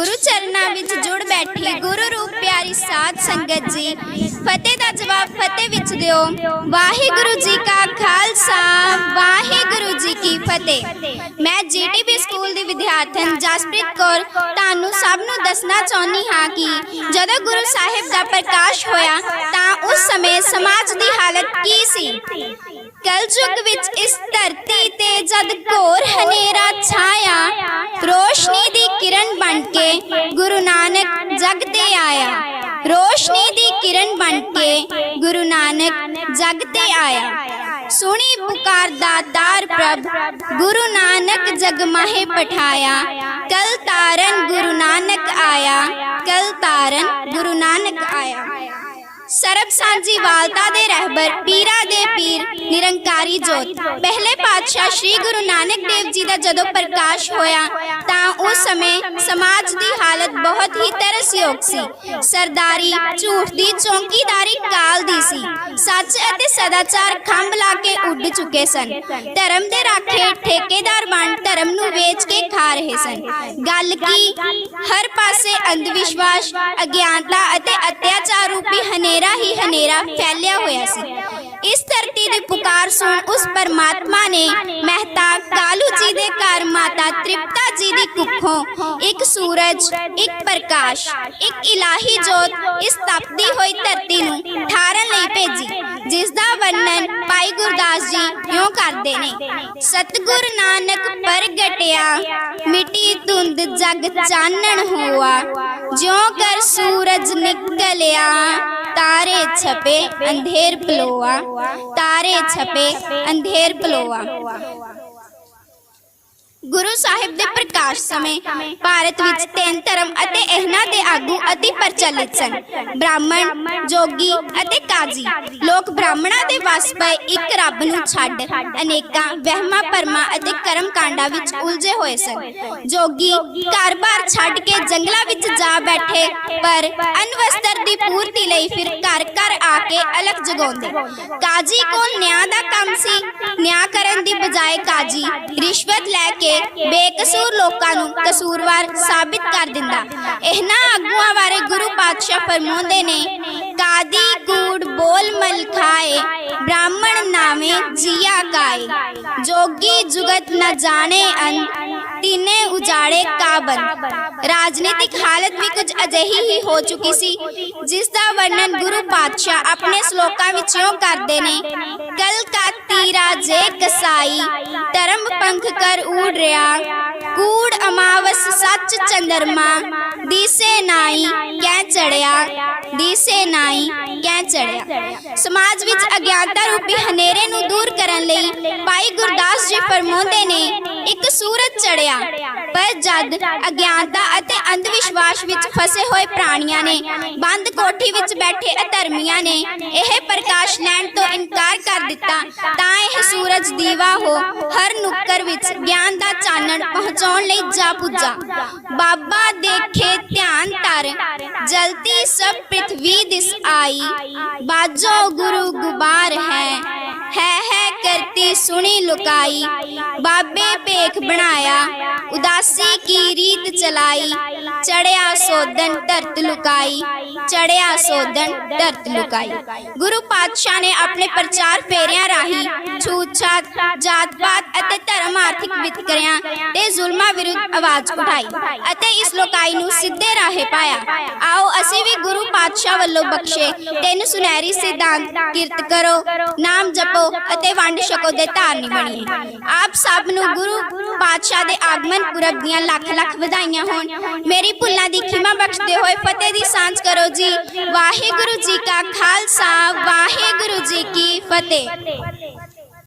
ਗੁਰੂ ਚਰਨਾਂ ਵਿੱਚ ਜੁੜ ਬੈਠੀ ਗੁਰੂ ਰੂਪ ਪਿਆਰੀ ਸਾਧ ਸੰਗਤ ਜੀ, ਫਤਿਹ ਦਾ ਜਵਾਬ ਫਤਿਹ ਵਿੱਚ ਦਿਓ। ਵਾਹਿਗੁਰੂ ਜੀ ਕਾ ਖਾਲਸਾ, ਵਾਹਿਗੁਰੂ ਜੀ ਕੀ ਫਤਿਹ। ਮੈਂ ਜੀਟੀਬੀ ਸਕੂਲ ਦੀ ਵਿਦਿਆਰਥਣ ਜਸਪ੍ਰੀਤ ਕੌਰ ਤੁਹਾਨੂੰ ਸਭ ਨੂੰ ਦੱਸਣਾ ਚਾਹੁੰਦੀ ਹਾਂ ਕਿ ਜਦੋਂ ਗੁਰੂ ਸਾਹਿਬ ਦਾ ਪ੍ਰਕਾਸ਼ ਹੋਇਆ ਤਾਂ ਉਸ ਸਮੇਂ ਸਮਾਜ ਦੀ ਹਾਲਤ ਕੀ ਸੀ? ਕਲਯੁਗ ਵਿੱਚ ਇਸ ਧਰਤੀ ਤੇ ਜਦ ਘੋਰ ਹਨੇਰਾ ਬਣ ਕੇ ਗੁਰੂ ਨਾਨਕ ਜਗ ਤੇ ਆਇਆ ਰੋਸ਼ਨੀ ਦੀ ਕਿਰਨ ਬਣ ਕੇ ਗੁਰੂ ਨਾਨਕ ਜਗ ਤੇ ਆਇਆ ਸੁਣੀ ਪੁਕਾਰ ਦਾਤਾਰ ਪ੍ਰਭ ਗੁਰੂ ਨਾਨਕ ਜਗ ਮਾਹੇ ਪਠਾਇਆ ਕਲ ਤਾਰਨ ਗੁਰੂ ਨਾਨਕ ਆਇਆ ਕਲ ਤਾਰਨ ਗੁਰੂ ਨਾਨਕ ਆਇਆ ਸਰਬ ਸਾਂਝੀ ਵਾਲਤਾ ਦੇ ਰਹਿਬਰ, ਪੀਰਾ ਦੇ ਪੀਰ, ਨਿਰੰਕਾਰੀ ਜੋਤ। ਪਹਿਲੇ ਪਾਤਸ਼ਾਹ ਸ੍ਰੀ ਗੁਰੂ ਨਾਨਕ ਦੇਵ ਜੀ ਦਾ ਜਦੋਂ ਪ੍ਰਕਾਸ਼ ਹੋਇਆ, ਤਾਂ ਉਸ ਸਮੇਂ ਸਮਾਜ ਦੀ ਹਾਲਤ ਬਹੁਤ ਹੀ ਤਰਸਯੋਗ ਸੀ। ਸਰਦਾਰੀ, ਝੂਠ ਦੀ ਚੌਂਕੀਦਾਰੀ ਕਾਲ ਦੀ ਸੀ। ਸੱਚ ਅਤੇ ਸਦਾਚਾਰ ਖੰਭ ਲਾ ਕੇ ਉੱਡ ਚੁੱਕੇ ਸਨ। ਧਰਮ ਦੇ ਰਾਖੇ ਠੇਕੇਦਾਰ ਬਣ ਧਰਮ ਨੂੰ ਵੇਚ ਕੇ ਖਾ ਰਹੇ ਸਨ। ਗੱਲ ਕੀ? ਹਰ ਪਾਸੇ ਅੰਧ ਵਿਸ਼ਵਾਸ ਅਗਿਆਨਤਾ ਅਤੇ ਅਤਿਆਚਾਰ ਰੂਪੀ ਹਨੇਰਾ ਹੀ ਹਨੇਰਾ ਫੈਲਿਆ ਹੋਇਆ ਸੀ। ਇਸ ਧਰਤੀ ਦੀ ਪੁਕਾਰ ਸੁਣ ਉਸ ਪਰਮਾਤਮਾ ਨੇ ਮਹਿਤਾ ਕਾਲੂ ਜੀ ਦੇ ਘਰ ਮਾਤਾ ਤ੍ਰਿਪਤਾ ਜੀ ਦੀ ਕੁੱਖੋਂ ਇੱਕ ਸੂਰਜ, ਇੱਕ ਪ੍ਰਕਾਸ਼, ਇੱਕ ਇਲਾਹੀ ਜੋਤ ਇਸ ਤਪਦੀ ਹੋਈ ਧਰਤੀ ਨੂੰ ਠਾਰਨ ਲਈ ਭੇਜੀ, ਜਿਸ ਦਾ ਵਰਣਨ ਭਾਈ ਗੁਰਦਾਸ ਜੀ ਇਉਂ ਕਰਦੇ ਨੇ, ਸਤਿਗੁਰ ਨਾਨਕ ਪ੍ਰਗਟਿਆ, ਮਿੱਟੀ ਧੁੰਦ ਜਗ ਚਾਨਣ ਹੋਆ, ਜਿਉ ਕਰ ਸੂਰਜ ਨਿਕਲਿਆ ਤਾਰੇ ਛਪੇ ਅੰਧੇਰ ਪਲੋਆ ਤਾਰੇ ਛਪੇ ਅੰਧੇਰ ਪਲੋਆ ਗੁਰੂ ਸਾਹਿਬ ਦੇ ਪ੍ਰਕਾਸ਼ ਸਮੇਂ ਭਾਰਤ ਵਿੱਚ ਤਿੰਨ ਧਰਮ ਅਤੇ ਇਹਨਾਂ ਦੇ ਆਗੂ ਅਤੀ ਪ੍ਰਚਲਿਤ ਸਨ। ਬ੍ਰਾਹਮਣ, ਜੋਗੀ ਅਤੇ ਕਾਜੀ। ਲੋਕ ਬ੍ਰਾਹਮਣਾਂ ਦੇ ਵਸ ਪਏ ਇੱਕ ਰੱਬ ਨੂੰ ਛੱਡ ਅਨੇਕਾਂ ਵਹਿਮਾਂ, ਭਰਮਾਂ ਅਤੇ ਕਰਮ ਕਾਂਡਾਂ ਵਿੱਚ ਉਲਝੇ ਹੋਏ ਸਨ। ਜੋਗੀ ਘਰ-ਬਾਰ ਛੱਡ ਕੇ ਜੰਗਲਾਂ ਵਿੱਚ ਜਾ ਬੈਠੇ, ਪਰ ਅਨਵਸਤਰ ਦੀ ਪੂਰਤੀ ਲਈ ਫਿਰ ਘਰ-ਘਰ ਆ ਕੇ ਅਲਖ ਜਗਾਉਂਦੇ। ਕਾਜੀ ਕੋਲ ਨਿਆਂ ਦਾ ਕੰਮ ਸੀ। ਨਿਆਂ ਕਰਨ ਦੀ ਬਜਾਏ ਕਾਜੀ ਰਿਸ਼ਵਤ ਲੈ ਕੇ ਬੇਕਸੂਰ ਲੋਕਾਂ ਨੂੰ ਕਸੂਰਵਾਰ ਸਾਬਿਤ ਕਰ ਦਿੰਦਾ। ਇਹਨਾਂ ਆਗੂਆਂ ਬਾਰੇ ਗੁਰੂ ਪਾਤਸ਼ਾਹ ਫਰਮਾਉਂਦੇ ਨੇ, ਕਾਦੀ ਕੂੜ ਬੋਲ ਮਲ ਖਾਏ, ਬ੍ਰਾਹਮਣ ਨਾਵੇਂ ਜੀਆ ਕਾਏ ਜੋਗੀ ਜੁਗਤ ਨ ਜਾਣੇ ਅਨ, ਤਿਨੇ ਉਜਾੜੇ ਕਾਬਨ। ਰਾਜਨੀਤਿਕ ਹਾਲਤ ਵੀ ਕੁਝ ਅਜਿਹੀ ਹੀ ਹੋ ਚੁੱਕੀ ਸੀ, ਜਿਸ ਦਾ ਵਰਣਨ ਗੁਰੂ ਪਾਤਸ਼ਾਹ ਆਪਣੇ ਸ਼ਲੋਕਾਂ ਵਿੱਚ ਕਰਦੇ ਨੇ ਕਲ ਕਾ ਤੀਰਾ ਜੇ ਕਸਾਈ ਧਰਮ ਪੰਖ ਕਰ ਕੂੜ ਅਮਾਵਸ ਸੱਚ ਚੰਦਰਮਾ। ਦੀਸੇ ਨਾਈ ਕਹਿ ਚੜਿਆ। ਦੀਸੇ ਨਾਈ ਕਹਿ ਚੜਿਆ। ਸਮਾਜ ਵਿੱਚ ਅਗਿਆਨਤਾ ਰੂਪੀ ਹਨੇਰੇ ਨੂੰ ਦੂਰ ਕਰਨ ਲਈ ਭਾਈ ਗੁਰਦਾਸ ਜੀ ਫਰਮਾਉਂਦੇ ਨੇ, ਇੱਕ ਸੂਰਜ ਚੜਿਆ। ਪਰ ਜਦ ਅਗਿਆਨਤਾ ਅਤੇ ਅੰਧ ਵਿਸ਼ਵਾਸ ਵਿੱਚ ਫਸੇ ਹੋਏ ਪ੍ਰਾਣੀਆਂ ਨੇ ਬੰਦ ਕੋਠੀ ਵਿੱਚ ਬੈਠੇ ਅਧਰਮੀਆਂ ਨੇ ਇਹ ਪ੍ਰਕਾਸ਼ ਲੈਣ ਤੋਂ ਇਨਕਾਰ ਕਰ ਦਿੱਤਾ, ਤਾਂ ਇਹ ਸੂਰਜ ਦੀਵਾ ਹੋ ਹਰ ਨੁੱਕਰ ਵਿੱਚ ਗਿਆਨ ਦਾ ਚਾਨਣ ਪਹੁੰਚਾਉਣ ਲਈ ਜਾ ਪੁੱਜਾ। ਬਾਬਾ ਦੇਖੇ ਧਿਆਨ ਧਰ ਜਲਤੀ ਸਭ ਪ੍ਰithvi ਦਿਸ ਆਈ, ਬਾਜੋ ਗੁਰੂ ਗੁਬਾਰ ਕਰਤੀ ਸੁਣੀ ਲੁਕਾਈ, ਬਾਬੇ ਭੇਖ ਬਣਾਇਆ, ਉਦਾਸੀ ਕੀ ਰੀਤ ਚਲਾਈ, ਚੜਿਆ ਸੋਦਨ ਧਰਤ ਲੁਕਾਈ, ਚੜਿਆ ਸੋਦਨ ਧਰਤ ਲੁਕਾਈ। ਗੁਰੂ ਪਾਤਸ਼ਾਹ ਨੇ ਆਪਣੇ ਪ੍ਰਚਾਰ ਫੇਰਿਆਂ ਰਾਹੀਂ ਛੂਤ-ਛਾਤ, ਜਾਤ-ਪਾਤ ਅਤੇ ਧਰਮ ਆਰਥਿਕ ਵਿਤਕਰਿਆਂ ਤੇ ਜ਼ੁਲਮਾਂ ਵਿਰੁੱਧ ਆਵਾਜ਼ ਉਠਾਈ ਅਤੇ ਇਸ ਲੋਕਾਈ ਨੂੰ ਸਿੱਧੇ ਰਾਹੇ ਪਾਇਆ। ਆਓ ਅਸੀਂ ਵੀ ਗੁਰੂ ਪਾਤਸ਼ਾਹ ਵੱਲੋਂ ਬਖਸ਼ੇ, ਤਿੰਨ ਸੁਨਹਿਰੀ ਸਿਧਾਂਤ ਕਿਰਤ ਕਰੋ, ਨਾਮ ਜਪੋ ਅਤੇ ਵੰਡ ਛਕੋ ਦੇ ਧਾਰਨੀ ਬਣੀਏ ਆਪ ਸਭ ਨੂੰ ਗੁਰੂ ਪਾਤਸ਼ਾਹ ਦੇ ਆਗਮਨ ਪੁਰਬ ਦੀਆਂ ਲੱਖ ਲੱਖ ਵਧਾਈਆਂ ਹੋਣ। ਮੇਰੀ ਭੁੱਲਾਂ ਦੀ ਖਿਮਾ ਬਖਸ਼ਦੇ ਹੋਏ ਫਤਿਹ ਦੀ ਸਾਂਝ ਕਰੋ ਜੀ। ਵਾਹਿਗੁਰੂ ਜੀ ਕਾ ਖਾਲਸਾ, ਵਾਹਿਗੁਰੂ ਜੀ ਕੀ ਫਤਿਹ।